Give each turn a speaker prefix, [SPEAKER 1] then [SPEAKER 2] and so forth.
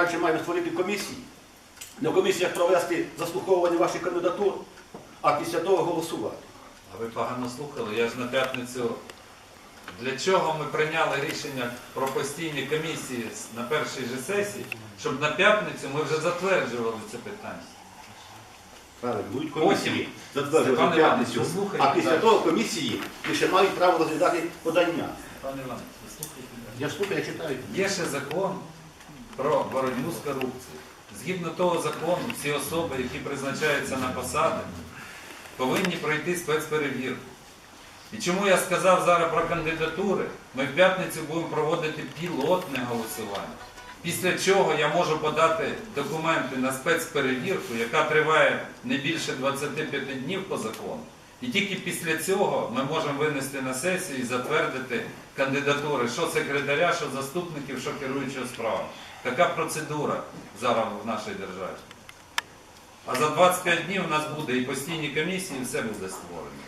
[SPEAKER 1] раніше маємо створити комісії, на комісіях провести заслуховування ваших кандидатур, а після того голосувати.
[SPEAKER 2] А ви погано слухали, я ж на п'ятницю. Для чого ми прийняли рішення про постійні комісії на першій же сесії, щоб на п'ятницю ми вже затверджували це питання.
[SPEAKER 1] Правильно, будуть комісії затверджувати п'ятницю, а після того комісії лише мають право розглядати подання.
[SPEAKER 2] Пане ви слухайте.
[SPEAKER 1] Я слухаю, я читаю.
[SPEAKER 2] Є ще закон про боротьбу з корупцією. Згідно того закону, всі особи, які призначаються на посади, повинні пройти спецперевірку. І чому я сказав зараз про кандидатури? Ми в п'ятницю будемо проводити пілотне голосування. Після чого я можу подати документи на спецперевірку, яка триває не більше 25 днів по закону. І тільки після цього ми можемо винести на сесію і затвердити кандидатури, що секретаря, що заступників, що керуючого справами. Така процедура зараз в нашій державі. А за 25 днів у нас буде і постійні комісії, і все буде створено.